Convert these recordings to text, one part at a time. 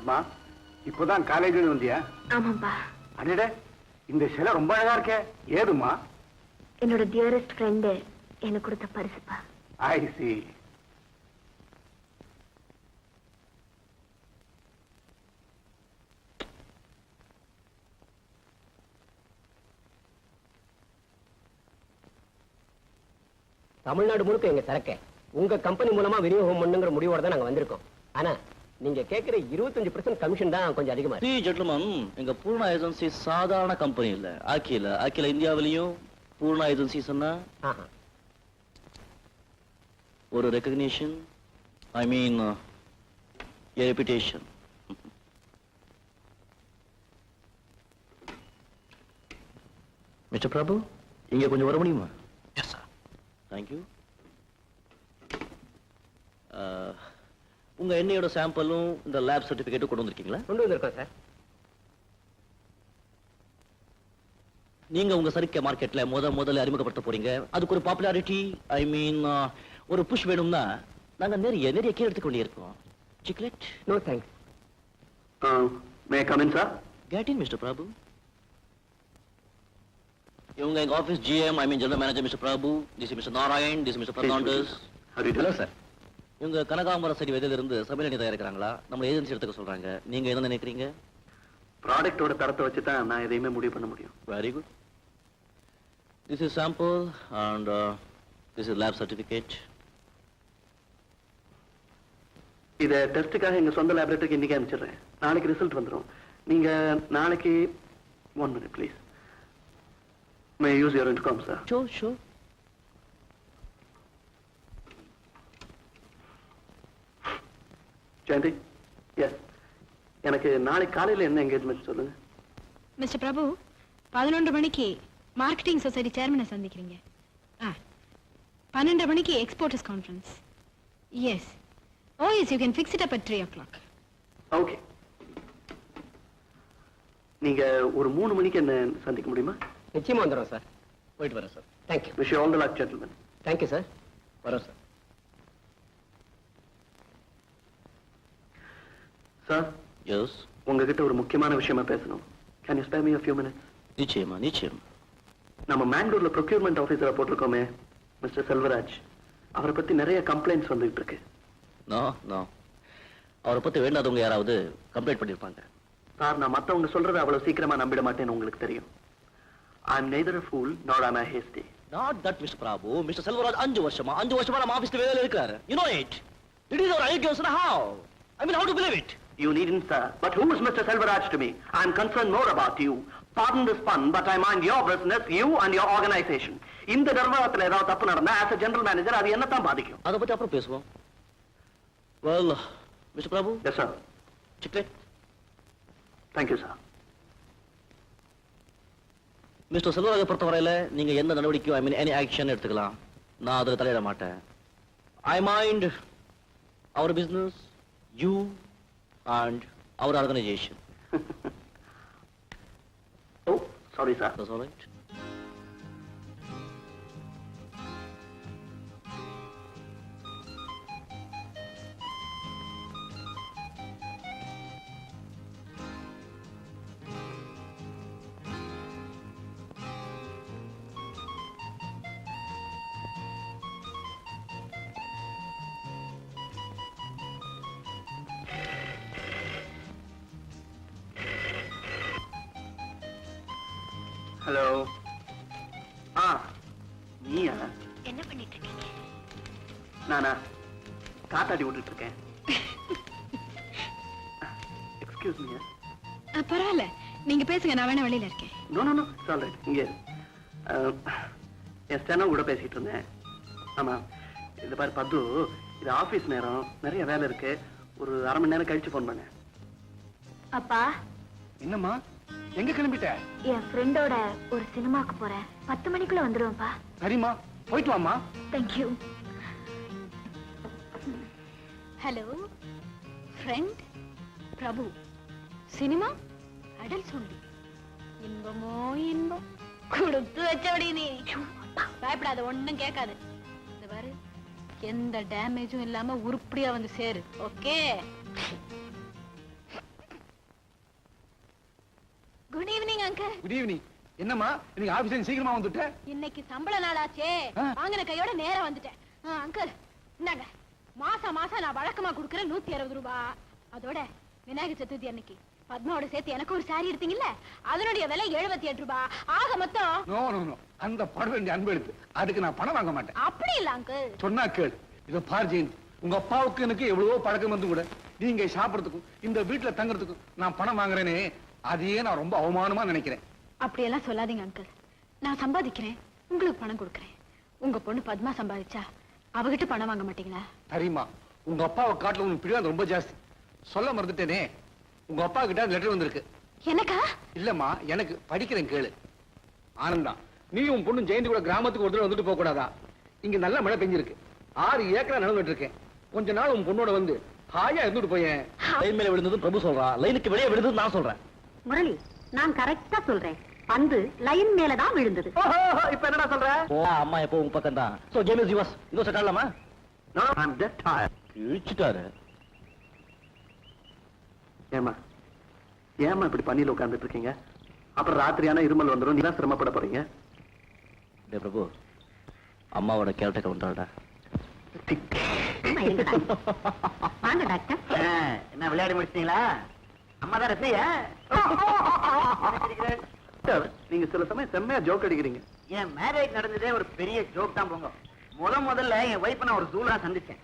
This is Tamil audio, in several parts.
பத்மா இப்போதான் காலேஜ் வந்தியா? ஆமாப்பா அடடே இந்த சிலை ரொம்ப அழகா இருக்கே. ஏதுமா? என்னோட டியரஸ்ட் ஃப்ரெண்டு எனக்கு கொடுத்த பரிசுப்பா. ஐ சி தமிழ்நாடு முழுக்க எங்க சரக்க. உங்க கம்பெனி மூலமா விநியோகம் பண்ணுங்கிற முடிவோட தான் நாங்க வந்திருக்கோம். ஆனா நீங்க கேக்குற இருபத்தஞ்சு பர்சன்ட் கமிஷன் தான் கொஞ்சம் அதிகமா இருக்கு. சி ஜென்டில்மன் எங்க பூர்ணா ஏஜென்சி சாதாரண கம்பெனி இல்ல. ஆக்கில ஆக்கில இந்தியாவிலையும் பூர்ணா ஏஜென்சி சொன்னா. ஒரு recognition I mean ரெputation mister Prabhu இங்க கொஞ்சம் வர முடியுமா? எஸ் சார் தேங்க்யூ உங்க எண்ணெயோட சாம்பிளும் இந்த லேப் சர்டிபிகேட்டும் கொண்டு வந்திருக்கீங்களா? கொண்டு வந்திருக்கோம் சார். நீங்க உங்க சரக்கு மார்க்கெட்ல முத முதல்ல அறிமுகப்படுத்த போறீங்க. அதுக்கு ஒரு பாப்புலாரிட்டி ஐ மீன் ஒரு புஷ் வேணும்னா நாங்க நிறைய நிறைய கீழே எடுத்துக்க வேண்டியிருக்கோம். Chiclet no thanks may come in sir get in Mr Prabhu இவங்க எங்க office GM I mean general manager Mr Prabhu this Mr Narayan this Mr Fernandes hello sir இவங்க கனகாம்பர சரி விதையில இருந்து சமையல் எண்ணெய் தயாரிக்கிறாங்களா? நம்ம ஏஜென்சி எடுத்துக்க சொல்றாங்க. நீங்க என்ன நினைக்கிறீங்க? ப்ராடக்டோட தரத்தை வச்சு தான் நான் எதையுமே முடிவு பண்ண முடியும். Very good this is sample and this is lab certificate இதை டெஸ்ட்டுக்காக எங்க சொந்த லேபரேட்டரிக்கு இன்னைக்கு அனுப்பிச்சிடுறேன். நாளைக்கு ரிசல்ட் வந்துடும் நீங்க நாளைக்கு one minute please may use your income sir show show Jayanthi yes எனக்கு நாளைக்கு காலையில என்ன என்கேஜ்மெண்ட் சொல்லுங்க? மிஸ்டர் பிரபு பதினொன்று மணிக்கு மார்க்கெட்டிங் சொசைட்டி சேர்மனை சந்திக்கிறீங்க. ஆ பன்னெண்டரை மணிக்கு exporters conference yes oh yes you can fix it up at three o'clock okay நீங்க ஒரு மூணு மணிக்கு என்ன சந்திக்க முடியுமா? நிச்சயமா வந்துடும் சார் போயிட்டு வரேன் sir thank you wish all the luck gentleman thank you sir வரோம் சார் சார் எஸ் உங்ககிட்ட ஒரு முக்கியமான விஷயமா பேசணும். Can you spare me few minutes? நிச்சயமா நிச்சயம். நம்ம மேங்களூர்ல ப்ரொக்யூர்மெண்ட் ஆஃபீஸரை போட்டிருக்கோமே மிஸ்டர் செல்வராஜ் அவரை பத்தி நிறைய கம்ப்ளைண்ட்ஸ் வந்துகிட்டு இருக்கு. No no. அவரை பத்தி வேண்டாதவங்க யாராவது கம்ப்ளைண்ட் பண்ணிருப்பாங்க. சார் நான் மத்தவங்க சொல்றதை அவ்வளவு சீக்கிரமா நம்பிட மாட்டேன்னு உங்களுக்கு தெரியும். I am neither a fool nor am I hasty. Not that Mr Prabhu Mr Selvaraj அஞ்சு வருஷமா அஞ்சு வருஷமா நம்ம ஆபீஸ்ல வேலையில இருக்காரு you know it it is our ideas how I mean how to believe it You needn't, sir. But who is Mr. Selvaraj to me? I'm concerned more about you. Pardon this pun, but I mind your business, you and your organization. இந்த நிர்வாகத்துல ஏதாவது தப்பு நடந்தா as a general manager அது என்னத்தான் பாதிக்கும் அதை பத்தி அப்புறம் பேசுவோம் well Mr Prabhu yes sir chiclet thank you sir Mr செல்வராஜை பொறுத்தவரையில நீங்க எந்த நடவடிக்கையும் ஐ மீன் எனி ஆக்ஷன் எடுத்துக்கலாம் நான் அதில் தலையிட மாட்டேன் I mind our business you and our organization. oh, sorry, sir. That's all right. Hello ஆ நீயா? என்ன பண்ணிட்டு இருக்கீங்க நானா? காத்தாடி விட்டுட்டு இருக்கேன் எக்ஸ்கியூஸ் மீ பரவாயில்ல. நீங்க பேசுங்க நான் வேணா வெளியில இருக்கேன். No no no all right இங்கே அஹ், என் ஸ்டெனோ கூட பேசிட்டு இருந்தேன். ஆமா இது பாரு பத்து இது ஆபீஸ் நேரம் நிறைய வேலை இருக்கு. ஒரு அரை மணி நேரம் கழிச்சு ஃபோன் பண்ணேன் அப்பா? என்னம்மா? எங்க கிளம்பிட்ட? என் ஃப்ரெண்டோட ஒரு சினிமாக்கு போறேன். பத்து மணிக்குள்ள வந்துருவேன்ப்பா. சரிம்மா போயிட்டு வாமா thank you hello friend Prabhu. Cinema? Atal சொல்லி இன்பமோ இன்பம்? கொடுத்து வச்சபடி நீ. பயப்படாத ஒண்ணும் கேட்காது. இந்த பாரு எந்த டேமேஜும் இல்லாம உருப்படியா வந்து சேரு. ஓகே குட் ஈவினிங் என்னம்மா இன்னைக்கு ஆபீஸ் சீக்கிரமா வந்துட்ட? இன்னைக்கு சம்பள நாளாச்சே. வாங்கின கையோட நேரா வந்துட்டேன் அங்கிள் இந்தாங்க. மாசம் மாசம் நான் வழக்கமா கொடுக்கறேன் நூத்தி அறுபது ரூபாய் அதோட விநாயகர் சதுர்த்தி அன்னைக்கு. பத்மாவோட சேர்த்து எனக்கு ஒரு சாரி எடுத்தீங்கல்ல? அதனுடைய விலை எழுபத்தி எட்டு ரூபாய் ஆக மொத்தம் நோ நோ நோ அந்த படம் வேண்டிய அன்பு எடுத்து அதுக்கு நான் பணம் வாங்க மாட்டேன். அப்படி இல்ல அங்கிள் சொன்னா கேள். இத பார் ஜெயின் உங்க அப்பாவுக்கு எனக்கு எவ்வளவோ பழக்கம் வந்து கூட. நீங்க சாப்பிடறதுக்கும் இந்த வீட்டுல தங்குறதுக்கும் நான் பணம் வாங்குறேனே. அதையே நான் ரொம்ப அவமானமா நினைக்கிறேன். அப்படியெல்லாம் சொல்லாதீங்க அங்கிள் நான் சம்பாதிக்கிறேன். உங்களுக்கு பணம் கொடுக்கறேன். உங்க பொண்ணு பத்மா சம்பாதிச்சா அவகிட்ட பணம் வாங்க மாட்டீங்களா? சரிம்மா உங்க அப்பாவை காட்டுல உனக்கு பிடிவாதம் ரொம்ப ஜாஸ்தி. சொல்ல மறந்துட்டேனே. உங்க அப்பா கிட்ட லெட்டர் வந்திருக்கு. எனக்கா? இல்லம்மா எனக்கு படிக்கிறேன் கேளு. ஆனந்தா நீ உன் பொண்ணு ஜெயந்தி கூட கிராமத்துக்கு ஒரு தடவை வந்துட்டு போக கூடாதா இங்க நல்ல மழை பெஞ்சிருக்கு. ஆறு ஏக்கரா நடந்துட்டு இருக்கேன் கொஞ்ச நாள் உன் பொண்ணோட வந்து ஹாயா இருந்துட்டு போயேன். லைன் மேல விழுந்ததும் பிரபு சொல்றான் லைனுக்கு வெளியே விழுந்தது நான் சொல்றேன். முரளி நான் கரெக்டா சொல்றேன். பந்து லைன் மேலதான் விழுந்தது. இப்ப என்னடா சொல்ற? ஓ அம்மா எப்போ உங்க பக்கம் தான் சோ கேம் இஸ் யுவர்ஸ் இதோ செட் ஆடலாமா No, I'm dead tired. இழுச்சிட்டாரு ஏமா ஏமா இப்படி பண்ணில உட்கார்ந்துட்டு இருக்கீங்க? அப்புறம் ராத்திரியான இருமல் வந்துரும். நீ தான் சிரமப்பட போறீங்க? டே பிரபு. அம்மாவோட கேரக்டர் டாக்டர். வாங்க டாக்டர். என்ன விளையாடி முடிச்சிட்டீங்களா? அம்மா தான் சார், நீங்க சில சமயம் செம்மையா ஜோக் அடிக்கிறீங்க. என் மேரேஜ் நடந்ததே ஒரு பெரிய ஜோக் தான் போங்க. முத முதல்ல என் ஒய்ஃப் நான் ஒரு ஜூலா சந்திச்சேன்.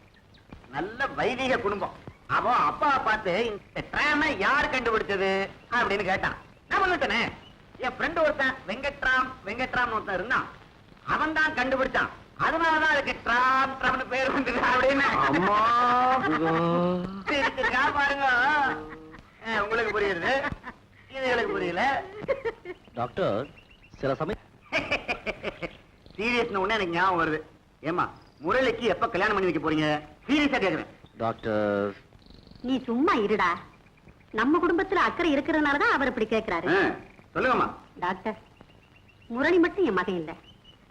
நல்ல வைதிக குடும்பம். அவன் அப்பாவை பார்த்து இந்த ட்ராம யார் கண்டுபிடிச்சது? அப்படின்னு கேட்டான். நான் வந்துட்டேனே என் ஃப்ரெண்ட் ஒருத்தன் வெங்கட்ராம் வெங்கட்ராம் ஒருத்தன் இருந்தான். அவன் தான் கண்டுபிடிச்சான். அதனாலதான் அதுக்கு ட்ராம் ட்ராம்னு பேர் வந்தது அப்படின்னு. பாருங்க. உங்களுக்கு புரியுது. இது எனக்கு புரியல. டாக்டர் சில சமயம் சீரியஸ் உடனே எனக்கு ஞாபகம் வருது. ஏமா முரளிக்கு எப்ப கல்யாணம் பண்ணி வைக்க போறீங்க? சீரியஸா கேக்குறேன். டாக்டர் நீ சும்மா இருடா. நம்ம குடும்பத்துல அக்கறை இருக்கிறதுனாலதான் அவர் இப்படி கேக்குறாரு. சொல்லுங்கம்மா. டாக்டர் முரளி மட்டும் என் மகன் இல்ல.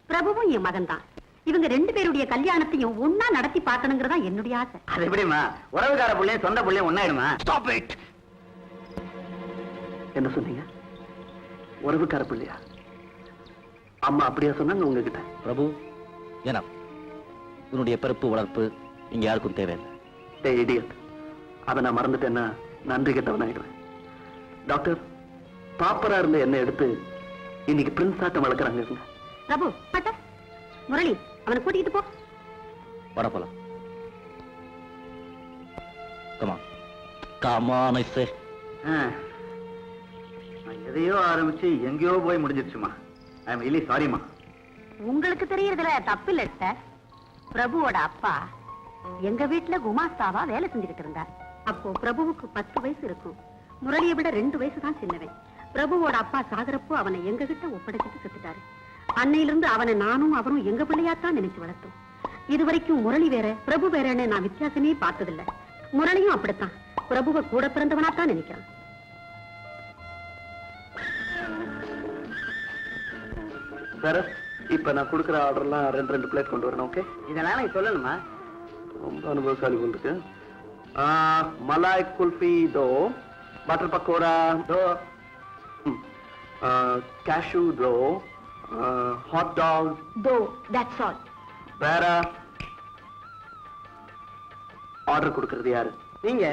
பிரபுவும் என் மகன் தான். இவங்க ரெண்டு பேருடைய கல்யாணத்தையும் ஒன்னா நடத்தி பார்க்கணுங்கிறதா என்னுடைய ஆசை. அது எப்படிமா உறவுக்கார புள்ளையும் சொந்த புள்ளையும் ஒன்னாயிடுமா ஸ்டாப் இட் என்ன சொன்னீங்க? உறவுக்கார பிள்ளையா அம்மா அப்படியா சொன்னாங்க உங்ககிட்ட? பிரபு ஏன்னா உன்னுடைய பிறப்பு வளர்ப்பு இங்க யாருக்கும் தேவையில்லை. டே இடியட் அதை நான் மறந்துட்டேன்னா நன்றி கெட்டவன் ஆயிடுவேன். டாக்டர் பாப்பரா இருந்த என்ன எடுத்து இன்னைக்கு பிரின்ஸ் ஆட்டம் வளர்க்குறாங்க பிரபு பட்ட. முரளி அவனை கூட்டிட்டு போ. வர போலாம். கமா சே அஹ், நான் எதையோ ஆரம்பிச்சு எங்கேயோ போய் முடிஞ்சிருச்சுமா. ஐ எம் ரியலி சாரிமா உங்களுக்கு தெரியறதுல தப்பு இல்ல சார் பிரபுவோட அப்பா எங்க வீட்டுல குமாஸ்தாவா வேலை செஞ்சுக்கிட்டு இருந்தார். அப்போ பிரபுவுக்கு பத்து வயசு இருக்கும். முரளியை விட ரெண்டு வயசு தான் சின்னவன். பிரபுவோட அப்பா சாகரப்போ அவனை எங்க கிட்ட ஒப்படைச்சிட்டு செத்துட்டாரு. அன்னையிலிருந்து அவனை நானும் அவரும் எங்க பிள்ளையாத்தான் நினைச்சு வளர்த்தோம். இது வரைக்கும் முரளி வேற பிரபு வேறன்னு நான் வித்தியாசமே பார்த்ததில்ல. முரளியும் அப்படித்தான். பிரபுவை கூட பிறந்தவனாத்தான் நினைக்கிறான். வேற இப்ப நான் கொடுக்குற ஆர்டர்லாம் ரெண்டு ரெண்டு பிளேட் கொண்டு வரணும் ஓகே இதெல்லாம் எனக்கு சொல்லணுமா? ரொம்ப அனுபவசாலி போல் இருக்கு மலாய் குல்ஃபி தோ பட்டர் பக்கோடா தோ கேஷு தோ ஹாட் டாக் தோ தட்ஸ் ஆல் வேற ஆர்டர் கொடுக்கறது யாரு? நீங்க.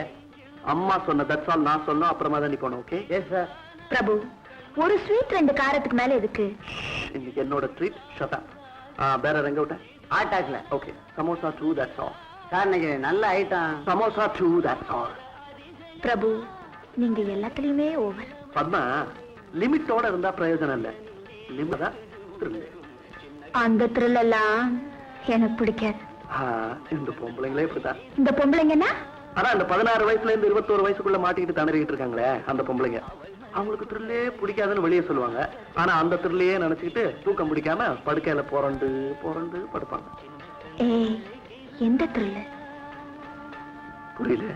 அம்மா சொன்ன தட்ஸ் ஆல் நான் சொன்னோம் அப்புறமா தான் நீ போனோம் ஓகே எஸ் சார் பிரபு. ஒரு ஸ்வீட் ரெண்டு காரத்துக்கு மேல எதுக்கு? இன்னைக்கு என்னோட ட்ரீட் ஷட்டா வேற எங்க விட்ட? ஆட்டாக்ல okay samosa two that's all sir இன்னைக்கு நல்ல item samosa two that's all Prabhu நீங்க எல்லாத்துலயுமே ஓவர் பத்மா லிமிட்டோட இருந்தா பிரயோஜனம் இல்ல. லிமிட் தான். அந்த த்ரில் எல்லாம் எனக்கு பிடிக்காது. ஆ, இந்த பொம்பளைங்களே இப்படிதான் இந்த பொம்பளைங்கன்னா? ஆனா அந்த பதினாறு வயசுல இருந்து இருபத்தோரு வயசுக்குள்ள மாட்டிக்கிட்டு திணறிக்கிட்டு இருக்காங்களே அந்த பொம்பளைங்க. அவங்களுக்கு த்ரில்லே பிடிக்காதுன்னு வெளியே சொல்லுவாங்க. ஆனா அந்த த்ரில்லையே நினைச்சுக்கிட்டு தூக்கம் பிடிக்காம படுக்கையில புரண்டு புரண்டு படுப்பாங்க. எந்த புரியல.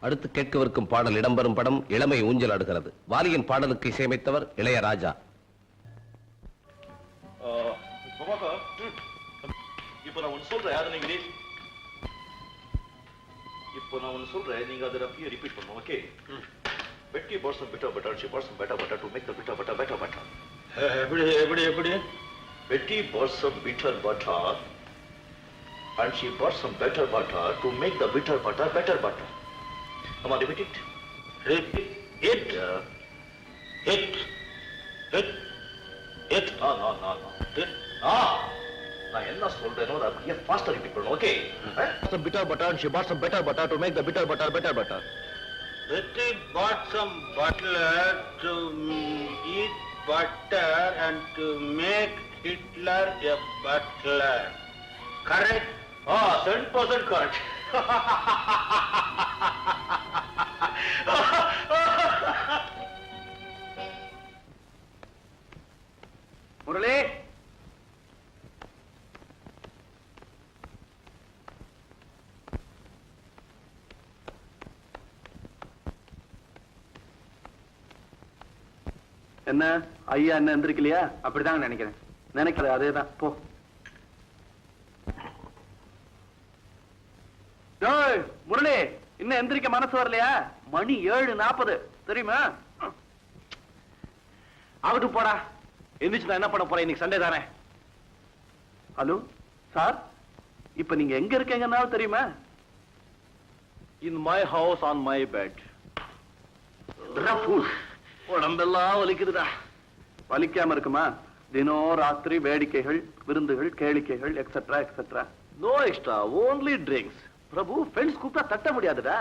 அடுத்து கேட்கவிருக்கும் பாடல் இடம்பெறும் படம் இளமை ஊஞ்சல் ஆடுகிறது. வாலியின் பாடலுக்கு இசையமைத்தவர் இளையராஜா. இப்போ நான் ஒன்று சொல்றேன் அதை நீங்க நீ- இப்போ நான் ஒன்று சொல்றேன் நீங்க அதை அப்படியே ரிப்பீட் பண்ணணும் okay Some bitter butter. She bought some better butter to make the bitter butter better butter. எப்படி எப்படி எப்படி bought some bitter butter and she bought some better butter to make the bitter butter better butter. Come on, repeat it. Repeat it. It. It. It. No, no, no, no. It. Ah. நான் என்ன சொல்றேனோ அதை அப்படியே ஃபாஸ்டா ரிப்பீட் பண்ணணும் okay Some bitter butter and she bought some better butter to make the bitter butter better butter. Ritwik bought some butler to eat butter and to make Hitler a butler. Correct? Ah, oh, 7% correct. Murali? என்ன? ஐயா என்ன எந்திரிக்கலையா? அப்படிதாங்க நினைக்கிறேன். நினைக்கிறேன் அதேதான். போ. முரளி இன்னும் எந்திரிக்க மனசு வரலையா? மணி ஏழு நாற்பது தெரியுமா? ஆகட்டு போடா. எந்திரிச்சு நான் என்ன பண்ண போறேன்? இன்னைக்கு சண்டே தானே. Hello sir? இப்ப நீங்க எங்க இருக்கீங்கன்னாலும் தெரியுமா? In my house on my bed உடம்பெல்லாம் வலிக்குதுடா. வலிக்காம இருக்குமா? தினம் ராத்திரி வேடிக்கைகள் விருந்துகள் கேளிக்கைகள் etcetera etcetera no extra only drinks Prabhu friends கூப்பிட்டா தட்ட முடியாதுடா.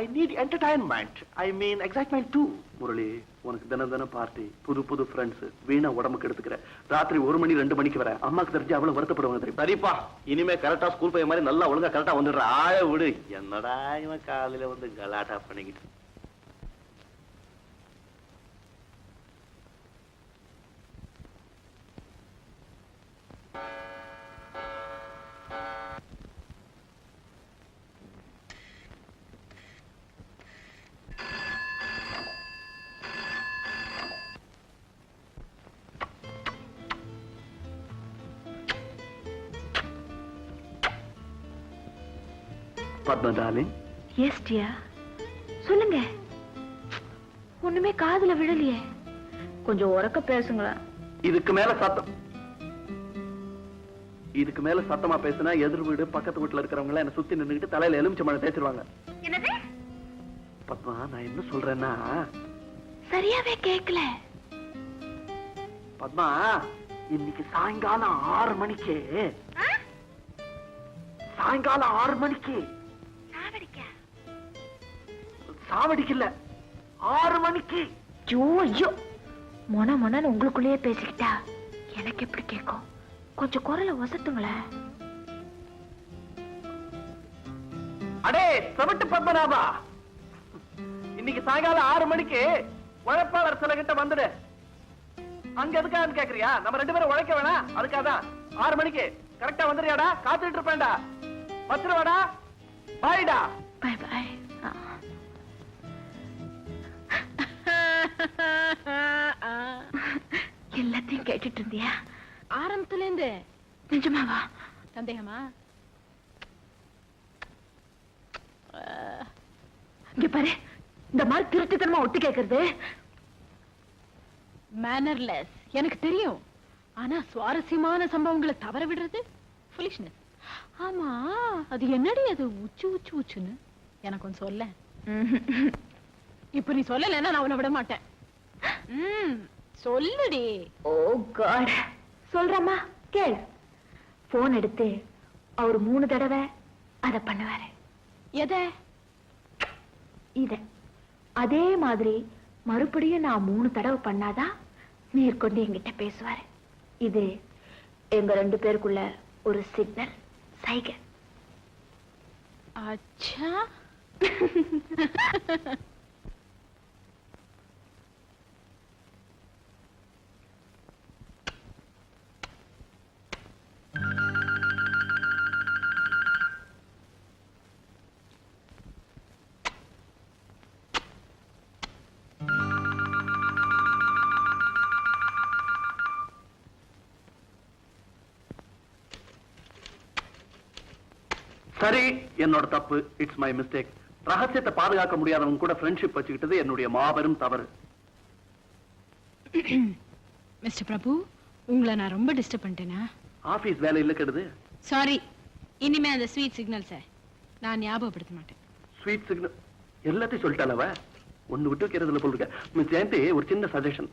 I need entertainment I mean excitement too Murali உனக்கு தினம் தினம் பார்ட்டி புது புது ஃப்ரெண்ட்ஸ் வீணா உடம்புக்கு எடுத்துக்கிற. ராத்திரி ஒரு மணி ரெண்டு மணிக்கு வர. அம்மாக்கு தெரிஞ்சு அவ்வளவு வருத்தப்படுவாங்க தெரியுமா? சரிப்பா இனிமே கரெக்டா ஸ்கூல் போய் மாதிரி நல்லா ஒழுங்கா கரெக்டா வந்துடுற. ஆய விடு. என்னடா இவன் காலையில வந்து கலாட்டா பண்ணிக்கிட்டு பத்மா டார்லிங் எஸ் டியா சொல்லுங்க. ஒண்ணுமே காதுல விழலையே. கொஞ்சம் உறக்க பேசுங்களேன். இதுக்கு மேல சத்தம். இதுக்கு மேல சத்தமா பேசினா எதிர் வீடு பக்கத்து வீட்டுல இருக்கிறவங்க எல்லாம் என்ன சுத்தி நின்னுகிட்டு தலையில எலுமிச்சை மழை தேய்ச்சிருவாங்க. பத்மா நான் என்ன சொல்றேன்னா? சரியாவே கேக்கல. பத்மா இன்னைக்கு சாயங்காலம் ஆறு மணிக்கு. சாயங்காலம் ஆறு மணிக்கு. சாவடிக்கல ஆறு மணிக்கு. ஐயோ ஐயோ. மொன மொனன்னு உங்களுக்குள்ளேயே பேசிக்கிட்டா எனக்கு எப்படி கேட்கும்? கொஞ்சம் குரலை ஒசத்துங்களேன் அடே செவட்டு பத்மநாபா. இன்னைக்கு சாயங்காலம் ஆறு மணிக்கு உழைப்பாளர் சில கிட்ட வந்துடு. அங்க எதுக்கான்னு கேக்குறியா? நம்ம ரெண்டு பேரும் உழைக்க வேணாம். அதுக்காதான் ஆறு மணிக்கு. கரெக்டா வந்துறியாடா காத்துட்டு இருப்பேன்டா. பத்துருவாடா. பாய்டா. பை பை எல்லாத்தையும் கேட்டுட்டு இருந்தியா ஆரம்பத்துல இருந்து நிஜமாவா? சந்தேகமா? இங்க பாரு இந்த மாதிரி திருட்டுத்தனமா ஒட்டு கேக்குறது. மேனர்லெஸ் எனக்கு தெரியும். ஆனா சுவாரஸ்யமான சம்பவங்களை தவற விடுறது ஃபுலிஷ்னஸ் ஆமா அது என்னடி அது உச்சு உச்சு உச்சுன்னு? எனக்கு ஒன்று சொல்ல இப்ப நீ சொல்லலைன்னா நான் உன்னை விட மாட்டேன். சொல்லுடி. Oh God. சொல்றேம்மா கேள். போன் எடுத்து அவர் மூணு தடவை அத பண்ணுவாரு. எதை? இத. அதே மாதிரி மறுபடியும் நான் மூணு தடவை பண்ணாதான் மேற்கொண்டு என்கிட்ட பேசுவாரு. இது எங்க ரெண்டு பேருக்குள்ள ஒரு சிக்னல் சைகை. அச்சா. சரி என்னோட தப்பு. இட்ஸ் மை மிஸ்டேக் ரகசியத்தை பாதுகாக்க முடியாதவங்க கூட ஃப்ரெண்ட்ஷிப் வச்சுக்கிட்டது என்னுடைய மாபெரும் தவறு. மிஸ்டர் பிரபு உங்களை நான் ரொம்ப டிஸ்டர்ப் பண்ணிட்டேனா? ஆபீஸ் வேலையில் கெடுது. சாரி இனிமே அந்த ஸ்வீட் சிக்னல்ஸை நான் ஞாபகப்படுத்த மாட்டேன். ஸ்வீட் சிக்னல் எல்லாத்தையும் சொல்லிட்டால அவ ஒண்ணு விட்டு வைக்கிறதுல போல் இருக்க. மிஸ் ஜெயந்தி ஒரு சின்ன சஜஷன்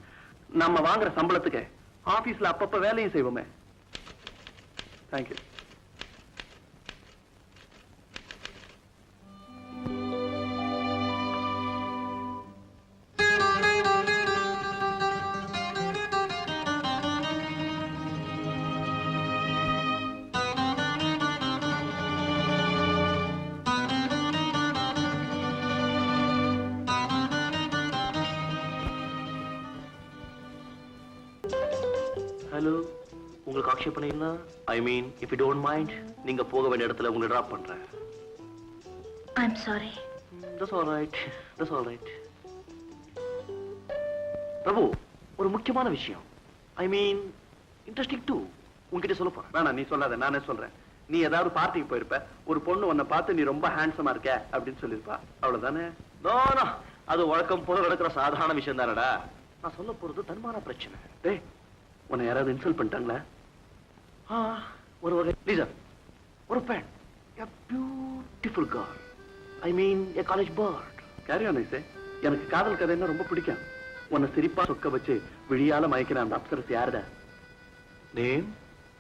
நம்ம வாங்குற சம்பளத்துக்கு ஆபீஸ்ல அப்பப்ப வேலையும் செய்வோமே. தேங்க்யூ ஹலோ உங்களுக்கு ஆக்ஷேபனை என்ன I mean if you don't mind நீங்க போக வேண்டிய இடத்துல உங்களை டிராப் பண்றேன். I am sorry that's all right that's all right Prabhu ஒரு முக்கியமான விஷயம். ஐ மீன் இன்ட்ரெஸ்டிங் டூ உன்கிட்ட சொல்ல போறேன். வேணாம் நீ சொல்லாத நானே சொல்றேன். நீ ஏதாவது பார்ட்டிக்கு போயிருப்ப ஒரு பொண்ணு உன்னை பார்த்து நீ ரொம்ப ஹேண்ட்ஸமா இருக்க அப்படின்னு சொல்லிருப்பா அவ்வளவுதானே? நோ நோ அது வழக்கம் போல நடக்கிற சாதாரண விஷயம் தானடா. நான் சொல்ல போறது தன்மான பிரச்சனை. டேய் உன்னை யாராவது இன்சல்ட் பண்ணிட்டாங்களா? ஆ, ஒரு வகை லீசா ஒரு பெண் a beautiful car I mean a college bird carry on I say எனக்கு காதல் கதைன்னா ரொம்ப பிடிக்கும். உன்னை சிரிப்பா சொக்க வச்சு விழியால மயக்கிற அந்த அப்சரஸ் யாருடா? Name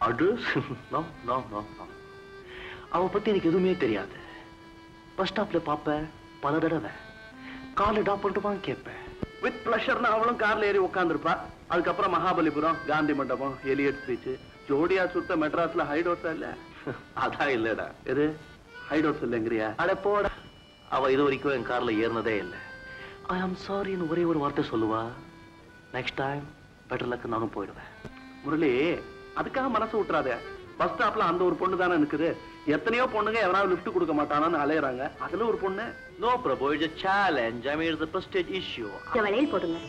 address no no no no அவ பத்தி எனக்கு எதுவுமே தெரியாது. பஸ் ஸ்டாப்ல பாப்ப பல தடவை. கார்ல டாப் பண்ணிட்டுமான்னு கேட்பேன் வித் ப்ளஷர்னு அவளும் கார்ல ஏறி உட்காந்துருப்பா அதுக்கப்புறம் மகாபலிபுரம் காந்தி மண்டபம் எலியட் பீச் ஜோடியா சுத்த மெட்ராஸ்ல ஹைடோட்ஸா இல்ல? அதான் இல்லடா. எது? ஹைடோட்ஸ் இல்லைங்கிறியா? அட போடா. அவ இது வரைக்கும் என் கார்ல ஏறினதே இல்ல. ஐ ஆம் சாரின்னு ஒரே ஒரு வார்த்தை சொல்லுவா. நெக்ஸ்ட் டைம் பெட்டர் லக் நானும் போயிடுவேன். முரளி அதுக்காக மனசு விட்டுறாத பஸ் ஸ்டாப்ல அந்த ஒரு பொண்ணு தானே இருக்குது எத்தனையோ பொண்ணுங்க எவனாவது லிஃப்ட் கொடுக்க மாட்டானான்னு அலையறாங்க. அதுல ஒரு பொண்ணு. No Prabhu it's it's a prestige issue. இந்த வளையல் போடுங்க.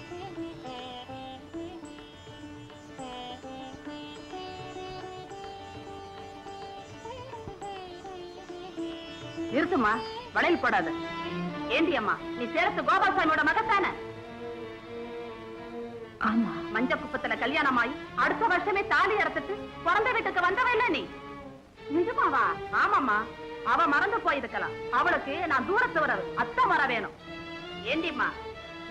நிறுத்துமா வளையல் போடாத. ஏண்டி அம்மா நீ சேரத்து கோபால்சாமியோட மகத்தான? ஆமா. மஞ்ச குப்பத்துல கல்யாணம் ஆகி அடுத்த வருஷமே தாலி அறுத்துட்டு பிறந்த வீட்டுக்கு வந்தவ இல்ல நீ? நிஜமாவா? ஆமாம்மா. அவ மறந்து போயிருக்கலாம். அவளுக்கு நான் தூரத்து வர அத்தை வர வேணும். ஏண்டிம்மா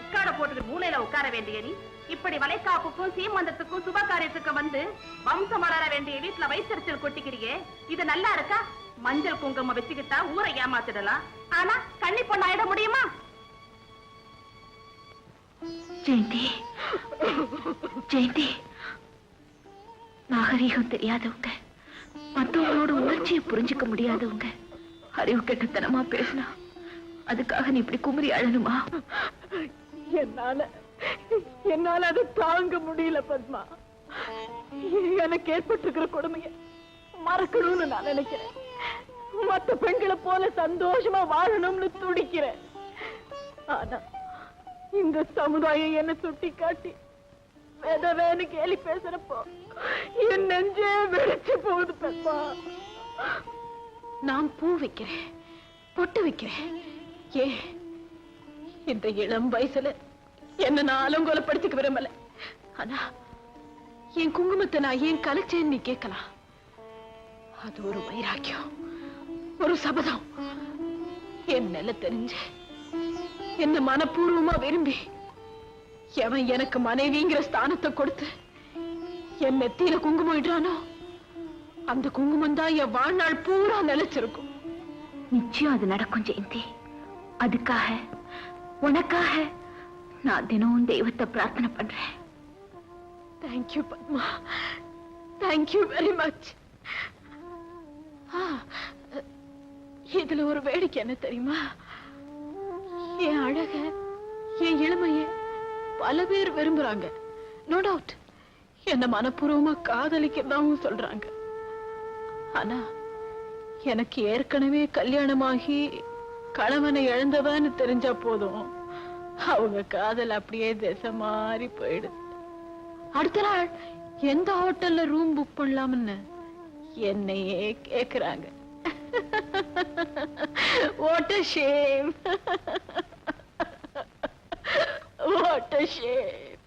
உட்கார போட்டுட்டு மூலையில உட்கார வேண்டிய நீ? இப்படி வளைக்காப்புக்கும் சீமந்தத்துக்கும் சுப வந்து வம்சம் வளர வேண்டிய வீட்டுல வயிற்றுச்சல் கொட்டிக்கிறியே. இது நல்லா இருக்கா? மஞ்சள் குங்குமம் வச்சுக்கிட்டா ஊரை ஏமாத்திடலாம். ஆனா கன்னி பொண்ணு ஆயிட முடியுமா? ஜெயந்தி. ஜெயந்தி. நாகரீகம் தெரியாதவங்க மத்தவங்களோட உணர்ச்சியை புரிஞ்சுக்க முடியாதவங்க அறிவு கெட்டத்தனமா பேசினா அதுக்காக நீ இப்படி குமரி அழணுமா? என்னால என்னால அதை தாங்க முடியல பத்மா. எனக்கு ஏற்பட்டிருக்கிற கொடுமைய மறக்கணும்னு நான் நினைக்கிறேன். மத்த பெண்களை போல சந்தோஷமா வாழணும்னு துடிக்கிறேன். ஆனா இந்த சமுதாயம் என்ன சுட்டி காட்டி வேதவேன்னு கேலி பேசுறப்போ என் நெஞ்சே வெடிச்சு போகுது பத்மா. நான் பூ வைக்கிறேன் பொட்டு வைக்கிறேன். ஏ இந்த இளம் வயசுல என்ன நான் அலங்கோலப்படுத்திக்க விரும்பல. ஆனா என் குங்குமத்தை நான் ஏன் கலைச்சேன்னு நீ கேட்கலாம். அது ஒரு வைராக்கியம் ஒரு சபதம். என் நில தெரிஞ்ச என்ன மனப்பூர்வமா விரும்பி எவன் எனக்கு மனைவிங்கிற ஸ்தானத்தை கொடுத்து என் நெத்தியில குங்குமம் இடுறானோ அந்த குங்குமம் தான் என் வாழ்நாள் பூரா நிலைச்சிருக்கும். நிச்சயம் அது நடக்கும் ஜெயந்தி. அதுக்காக உனக்காக. நான் தினமும் தெய்வத்தை பிரார்த்தனை பண்றேன். Thank you Padma thank you very much இதுல ஒரு வேடிக்கை என்ன தெரியுமா? என் அழக என் இளமைய பல பேர் விரும்புறாங்க. நோ டவுட் என்ன மனப்பூர்வமா காதலிக்கதாவும் சொல்றாங்க. ஆனா எனக்கு ஏற்கனவே கல்யாணமாகி கணவனை இழந்தவன்னு தெரிஞ்சா போதும். அவங்க காதல் அப்படியே திசை மாறி போயிடுது. அடுத்த நாள் எந்த ஹோட்டல்ல ரூம் புக் பண்ணலாம்னு? என்னையே கேக்குறாங்க. What a shame. What a shame.